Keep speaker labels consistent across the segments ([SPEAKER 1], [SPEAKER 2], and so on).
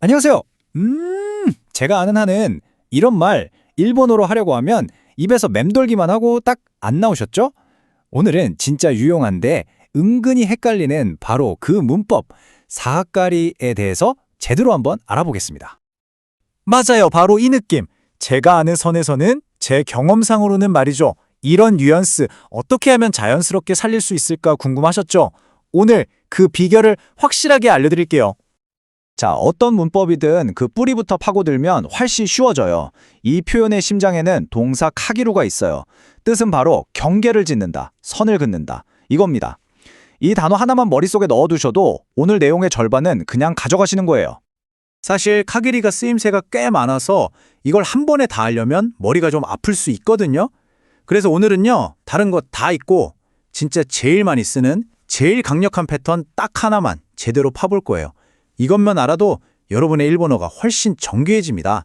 [SPEAKER 1] 안녕하세요. 음, 제가 아는 한은 이런 말 일본어로 하려고 하면 입에서 맴돌기만 하고 딱 안 나오셨죠? 오늘은 진짜 유용한데 은근히 헷갈리는 바로 그 문법 사각가리에 대해서 제대로 한번 알아보겠습니다.
[SPEAKER 2] 맞아요. 바로 이 느낌. 제가 아는 선에서는 제 경험상으로는 말이죠. 이런 뉘앙스 어떻게 하면 자연스럽게 살릴 수 있을까 궁금하셨죠? 오늘 그 비결을 확실하게 알려드릴게요.
[SPEAKER 1] 자, 어떤 문법이든 그 뿌리부터 파고들면 훨씬 쉬워져요. 이 표현의 심장에는 동사 카기루가 있어요. 뜻은 바로 경계를 짓는다, 선을 긋는다. 이겁니다. 이 단어 하나만 머릿속에 넣어두셔도 오늘 내용의 절반은 그냥 가져가시는 거예요.
[SPEAKER 2] 사실 카기리가 쓰임새가 꽤 많아서 이걸 한 번에 다 하려면 머리가 좀 아플 수 있거든요. 그래서 오늘은요, 다른 것 다 있고 진짜 제일 많이 쓰는 제일 강력한 패턴 딱 하나만 제대로 파볼 거예요. 이것만 알아도 여러분의 일본어가 훨씬 정교해집니다.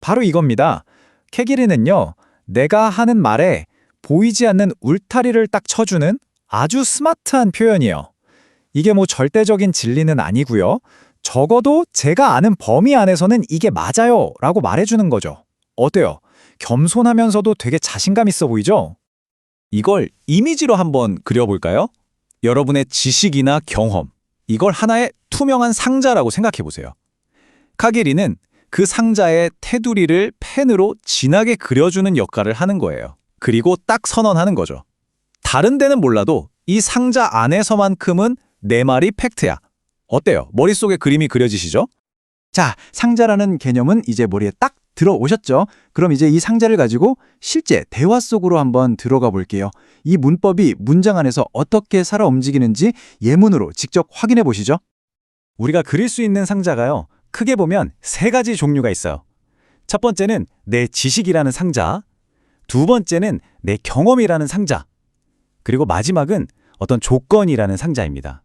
[SPEAKER 1] 바로 이겁니다. 캐기리는요, 내가 하는 말에 보이지 않는 울타리를 딱 쳐주는 아주 스마트한 표현이에요. 이게 뭐 절대적인 진리는 아니고요. 적어도 제가 아는 범위 안에서는 이게 맞아요 라고 말해주는 거죠. 어때요? 겸손하면서도 되게 자신감 있어 보이죠? 이걸 이미지로 한번 그려볼까요? 여러분의 지식이나 경험, 이걸 하나의 투명한 상자라고 생각해 보세요. 카게리는 그 상자의 테두리를 펜으로 진하게 그려주는 역할을 하는 거예요. 그리고 딱 선언하는 거죠. 다른 데는 몰라도 이 상자 안에서만큼은 내 말이 팩트야. 어때요? 머릿속에 그림이 그려지시죠?
[SPEAKER 3] 자, 상자라는 개념은 이제 머리에 딱 들어오셨죠? 그럼 이제 이 상자를 가지고 실제 대화 속으로 한번 들어가 볼게요. 이 문법이 문장 안에서 어떻게 살아 움직이는지 예문으로 직접 확인해 보시죠.
[SPEAKER 1] 우리가 그릴 수 있는 상자가요. 크게 보면 세 가지 종류가 있어요. 첫 번째는 내 지식이라는 상자, 두 번째는 내 경험이라는 상자, 그리고 마지막은 어떤 조건이라는 상자입니다.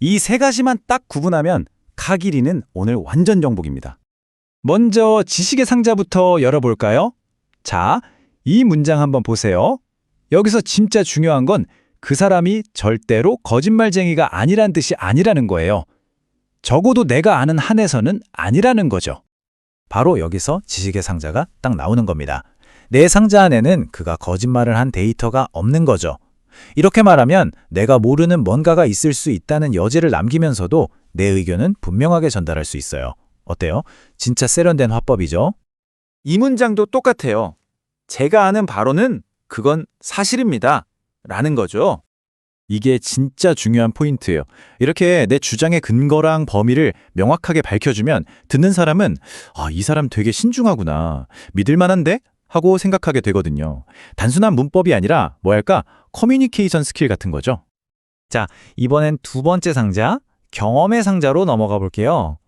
[SPEAKER 1] 이 세 가지만 딱 구분하면 카기리는 오늘 완전 정복입니다. 먼저 지식의 상자부터 열어볼까요? 자, 이 문장 한번 보세요. 여기서 진짜 중요한 건 그 사람이 절대로 거짓말쟁이가 아니란 뜻이 아니라는 거예요. 적어도 내가 아는 한에서는 아니라는 거죠. 바로 여기서 지식의 상자가 딱 나오는 겁니다. 내 상자 안에는 그가 거짓말을 한 데이터가 없는 거죠. 이렇게 말하면 내가 모르는 뭔가가 있을 수 있다는 여지를 남기면서도 내 의견은 분명하게 전달할 수 있어요. 어때요? 진짜 세련된 화법이죠?
[SPEAKER 2] 이 문장도 똑같아요. 제가 아는 바로는 그건 사실입니다. 라는 거죠.
[SPEAKER 1] 이게 진짜 중요한 포인트예요. 이렇게 내 주장의 근거랑 범위를 명확하게 밝혀주면 듣는 사람은 아, 이 사람 되게 신중하구나. 믿을 만한데? 하고 생각하게 되거든요. 단순한 문법이 아니라 뭐랄까 커뮤니케이션 스킬 같은 거죠. 자, 이번엔 두 번째 상자, 경험의 상자로 넘어가 볼게요.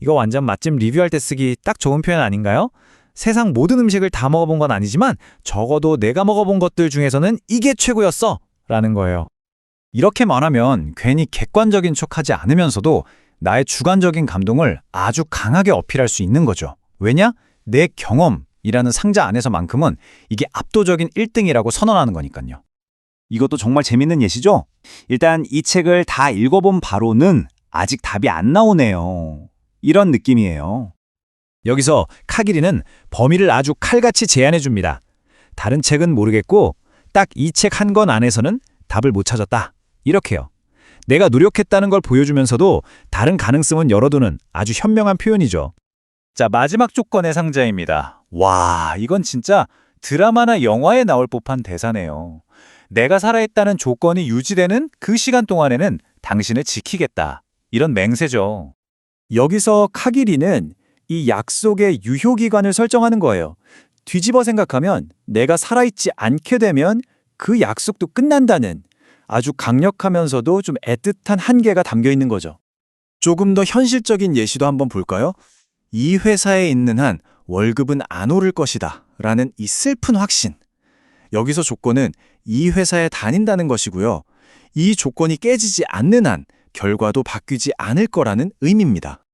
[SPEAKER 1] 이거 완전 맛집 리뷰할 때 쓰기 딱 좋은 표현 아닌가요? 세상 모든 음식을 다 먹어본 건 아니지만 적어도 내가 먹어본 것들 중에서는 이게 최고였어! 라는 거예요. 이렇게 말 하면 괜히 객관적인 척하지 않으면서도 나의 주관적인 감동을 아주 강하게 어필할 수 있는 거죠. 왜냐? 내 경험이라는 상자 안에서만큼은 이게 압도적인 1등이라고 선언하는 거니까요.
[SPEAKER 4] 이것도 정말 재밌는 예시죠? 일단 이 책을 다 읽어본 바로는 아직 답이 안 나오네요. 이런 느낌이에요.
[SPEAKER 1] 여기서 카기리는 범위를 아주 칼같이 제한해 줍니다. 다른 책은 모르겠고 딱 이 책 한 권 안에서는 답을 못 찾았다. 이렇게요. 내가 노력했다는 걸 보여주면서도 다른 가능성은 열어두는 아주 현명한 표현이죠. 자, 마지막 조건의 상자입니다. 와, 이건 진짜 드라마나 영화에 나올 법한 대사네요. 내가 살아있다는 조건이 유지되는 그 시간 동안에는 당신을 지키겠다. 이런 맹세죠. 여기서 카기리는 이 약속의 유효기간을 설정하는 거예요. 뒤집어 생각하면 내가 살아있지 않게 되면 그 약속도 끝난다는 아주 강력하면서도 좀 애틋한 한계가 담겨 있는 거죠.
[SPEAKER 2] 조금 더 현실적인 예시도 한번 볼까요? 이 회사에 있는 한 월급은 안 오를 것이다. 라는 이 슬픈 확신. 여기서 조건은 이 회사에 다닌다는 것이고요. 이 조건이 깨지지 않는 한 결과도 바뀌지 않을 거라는 의미입니다.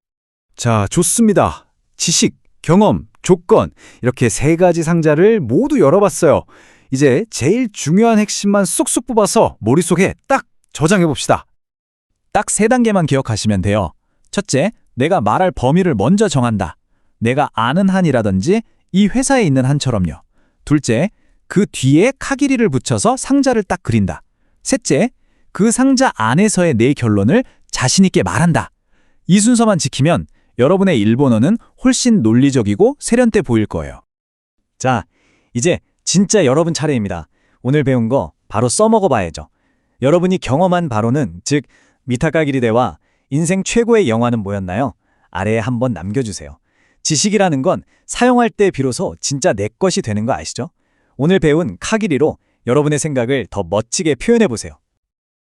[SPEAKER 1] 자, 좋습니다. 지식, 경험, 조건 이렇게 세 가지 상자를 모두 열어봤어요. 이제 제일 중요한 핵심만 쏙쏙 뽑아서 머릿속에 딱 저장해 봅시다. 딱 세 단계만 기억하시면 돼요. 첫째,
[SPEAKER 3] 내가 말할 범위를 먼저 정한다. 내가 아는 한이라든지 이 회사에 있는 한처럼요. 둘째, 그 뒤에 카기리를 붙여서 상자를 딱 그린다. 셋째, 그 상자 안에서의 내 결론을 자신있게 말한다. 이 순서만 지키면 여러분의 일본어는 훨씬 논리적이고 세련돼 보일 거예요.
[SPEAKER 1] 자, 이제 진짜 여러분 차례입니다. 오늘 배운 거 바로 써먹어 봐야죠. 여러분이 경험한 바로는 즉 미타카기리대와 인생 최고의 영화는 뭐였나요? 아래에 한번 남겨주세요. 지식이라는 건 사용할 때 비로소 진짜 내 것이 되는 거 아시죠? 오늘 배운 카기리로 여러분의 생각을 더 멋지게 표현해 보세요.